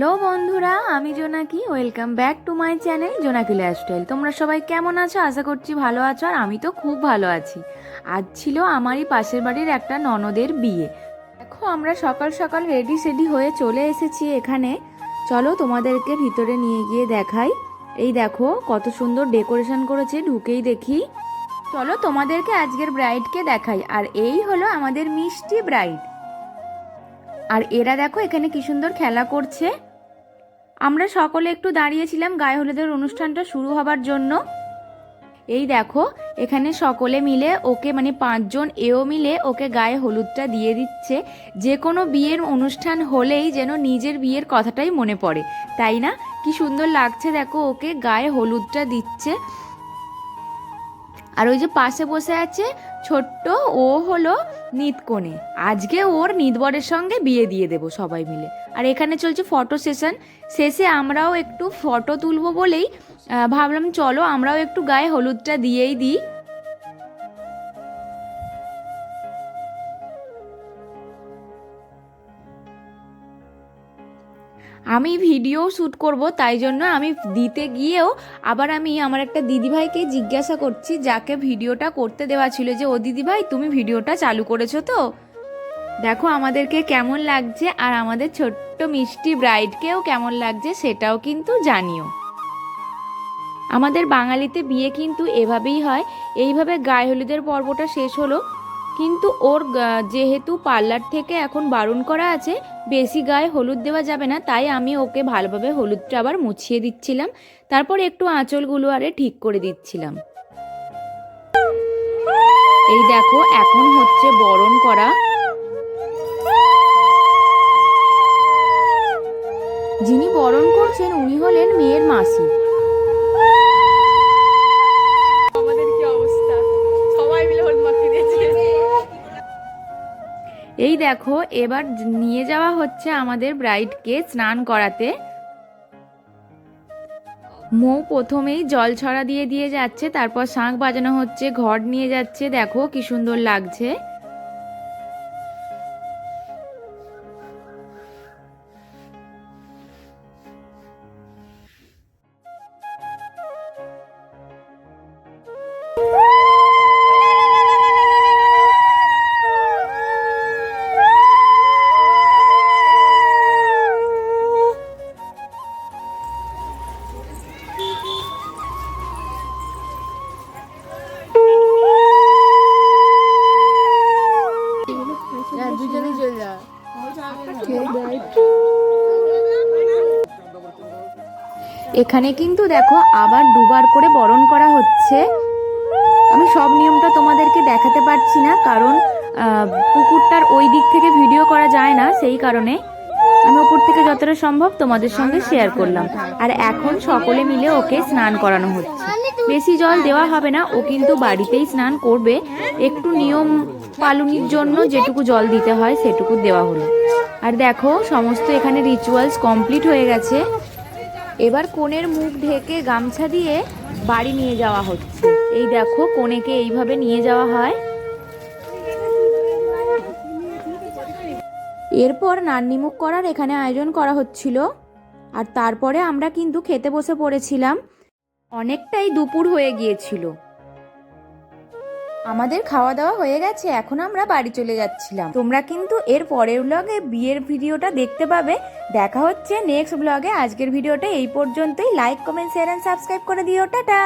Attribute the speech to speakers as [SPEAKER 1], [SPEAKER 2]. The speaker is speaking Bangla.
[SPEAKER 1] হ্যালো বন্ধুরা, আমি Jonaki. Welcome back to my channel Jonaki lifestyle তোমরা সবাই কেমন আছো? আশা করছি ভালো আছো, আর আমি তো খুব ভালো আছি। আজ ছিল আমারই পাশের বাড়ির একটা ননদের বিয়ে। দেখো, আমরা সকাল সকাল রেডি সেডি হয়ে চলে এসেছি এখানে। চলো তোমাদেরকে ভিতরে নিয়ে গিয়ে দেখাই। এই দেখো, কত সুন্দর ডেকোরেশন করেছে, ঢুকেই দেখি। চলো তোমাদেরকে আজকের ব্রাইডকে দেখাই, আর এই হলো আমাদের মিষ্টি ব্রাইড আর এরা দেখো, এখানে কি সুন্দর খেলা করছে। আমরা সকলে একটু দাঁড়িয়েছিলাম গায়ে হলুদের অনুষ্ঠানটা শুরু হবার জন্য। এই দেখো, এখানে সকলে মিলে ওকে মানে পাঁচজন এও মিলে ওকে গায়ে হলুদটা দিয়ে দিচ্ছে। যে কোনো বিয়ের অনুষ্ঠান হলেই যেন নিজের বিয়ের কথাটাই মনে পড়ে, তাই না? কি সুন্দর লাগছে দেখো ওকে গায়ে হলুদটা দিচ্ছে। আর ওই যে পাশে বসে আছে ছোট্ট ও হলো নিতকনে আজকে ওর নিতবরের সঙ্গে বিয়ে দিয়ে দেবো সবাই মিলে। আর এখানে চলছে ফটো সেশন শেষে আমরাও একটু ফটো তুলবো বলেই ভাবলাম চলো আমরাও একটু গায়ে হলুদটা দিয়েই দিই। আমি ভিডিও শ্যুট করব, তাই জন্য আমি দিতে গিয়েও আবার আমি আমার একটা দিদিভাইকে জিজ্ঞাসা করছি, যাকে ভিডিওটা করতে দেওয়া ছিল যে, ও দিদিভাই, তুমি ভিডিওটা চালু করেছ তো? দেখো আমাদেরকে কেমন লাগছে, আর আমাদের ছোট্ট মিষ্টি ব্রাইডকেও কেমন লাগছে সেটাও কিন্তু জানিও। আমাদের বাঙালিতে বিয়ে কিন্তু এভাবেই হয়। এইভাবে গায়ে হলুদের পর্বটা শেষ হলো। কিন্তু ওর যেহেতু পার্লার থেকে এখন বারণ করা আছে, বেশি গায়ে হলুদ দেওয়া যাবে না, তাই আমি ওকে ভালোভাবে হলুদটা আবার মুছিয়ে দিচ্ছিলাম। তারপর একটু আঁচলগুলো আরে ঠিক করে দিচ্ছিলাম। এই দেখো, এখন হচ্ছে বরণ করা। যিনি বরণ করছেন, উনি হলেন মেয়ের মাসি। দেখো, এবার নিয়ে যাওয়া হচ্ছে আমাদের ব্রাইডকে স্নান করাতে। মৌ প্রথমেই জল ছড়া দিয়ে দিয়ে যাচ্ছে, তারপর শাঁখ বাজানো হচ্ছে, ঘর নিয়ে যাচ্ছে। দেখো কি সুন্দর লাগছে। এখানে কিন্তু দেখো আবার দুবার করে বরণ করা হচ্ছে। আমি সব নিয়মটা তোমাদেরকে দেখাতে পারছি না, কারণ পুকুরটার ওই দিক থেকে ভিডিও করা যায় না সেই কারণে। আমি ওপর থেকে যতটা সম্ভব তোমাদের সঙ্গে শেয়ার করলাম। আর এখন সকলে মিলে ওকে স্নান করানো হচ্ছে। বেশি জল দেওয়া হবে না, ও কিন্তু বাড়িতেই স্নান করবে। একটু নিয়ম পালনের জন্য যেটুকু জল দিতে হয় সেটুকু দেওয়া হলো। আর দেখো, সমস্ত এখানে রিচুয়ালস কমপ্লিট হয়ে গেছে। এবার কোণের মুখ ঢেকে গামছা দিয়ে বাড়ি নিয়ে যাওয়া হচ্ছে। এই দেখো কোণেকে এইভাবে নিয়ে যাওয়া হয়। এরপর নান্নিমুখ করার এখানে আয়োজন করা হচ্ছিল। আর তারপরে আমরা কিন্তু খেতে বসে পড়েছিলাম। অনেকটাই দুপুর হয়ে গিয়েছিল। আমাদের খাওয়া দাওয়া হয়ে গেছে, এখন আমরা বাড়ি চলে যাচ্ছিলাম। তোমরা কিন্তু এর পরের ব্লগে বিয়ের ভিডিওটা দেখতে পাবে। দেখা হচ্ছে নেক্সট ব্লগে আজকের ভিডিওটা এই পর্যন্তই। Like comment share and subscribe করে দিও। টাটা!